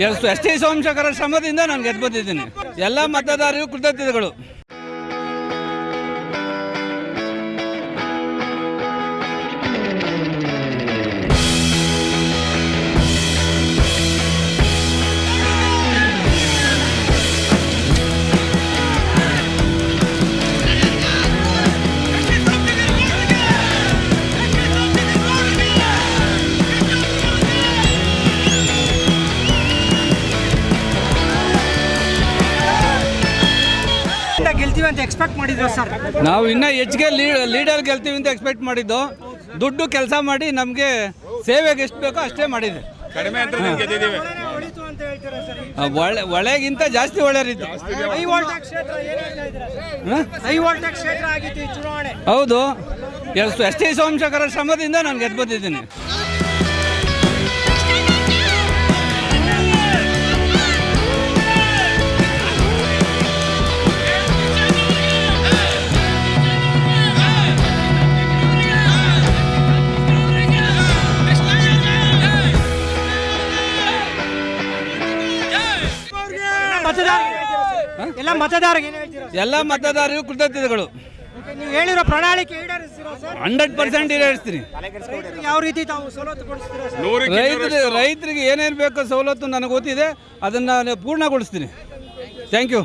ಎಷ್ಟು ಸೋಮಶೇಖರ ಶ್ರಮದಿಂದ ನಾನು ಗೆದ್ದು ಬಂದಿದ್ದೀನಿ ಎಲ್ಲ ಮತದಾರರಿಗೂ ಕೃತಜ್ಞತೆಗಳು. ಗೆಲ್ತೀವಿ ಅಂತ ಎಕ್ಸ್ಪೆಕ್ಟ್ ಮಾಡಿದ್ರು ಸರ್? ನಾವು ಇನ್ನೂ ಹೆಚ್ಚಿಗೆ ಲೀಡರ್ ಗೆಲ್ತೀವಿ ಅಂತ ಎಕ್ಸ್ಪೆಕ್ಟ್ ಮಾಡಿದ್ದು. ದುಡ್ಡು ಕೆಲಸ ಮಾಡಿ ನಮಗೆ ಸೇವೆಗೆ ಎಷ್ಟು ಬೇಕೋ ಅಷ್ಟೇ ಮಾಡಿದೆ ಕಡಿಮೆ ಗೆದ್ದಿದ್ದೀವಿ. ಅಂತ ಆ, ಒಳ್ಳೆ ಒಳ್ಳೆಗಿಂತ ಜಾಸ್ತಿ ಒಳ್ಳೆಯರಿದ್ದು ಹೈ ವೋಲ್ಟೇಜ್ ಕ್ಷೇತ್ರ ಏನ್ ಹೇಳ್ತಾ ಇದ್ದೀರಾ ಹೈ? ವೋಲ್ಟೇಜ್ ಕ್ಷೇತ್ರ ಆಗಿತ್ತು ಚುನಾವಣೆ. ಹೌದು. ಎಷ್ಟು ಎಸ್ ಟಿ ಸೋಮಶೇಖರ ಶ್ರಮದಿಂದ ನಾನು ಗೆದ್ದು ಬಂದಿದ್ದೀನಿ ಎಲ್ಲ ಮತದಾರರಿಗೆ ಏನ್ ಹೇಳ್ತೀರಾ ಎಲ್ಲ ಮತದಾರರಿಗೂ ಕೃತಜ್ಞತೆಗಳು. Okay, ನೀವು ಹೇಳಿರೋ ಪ್ರಣಾಳಿಕೆ ಈಡೇರಿಸ್ತೀರಾ ಸರ್? ಹಂಡ್ರೆಡ್ ಪರ್ಸೆಂಟ್ ಈಡೇರಿಸ್ತೀನಿ ರೈತರಿಗೆ ಯಾವ ರೀತಿ ತಾವು ಸವಲತ್ತು ಕೊಡಿಸ್ತೀರಾ ಸರ್? ನೂರಕ್ಕೆ ರೈತರಿಗೆ ರೈತರಿಗೆ ಏನೇನು ಬೇಕೋ ಸವಲತ್ತು ನನಗೆ ಗೊತ್ತಿದೆ. ಅದನ್ನು ಪೂರ್ಣಗೊಳಿಸ್ತೀನಿ. Thank you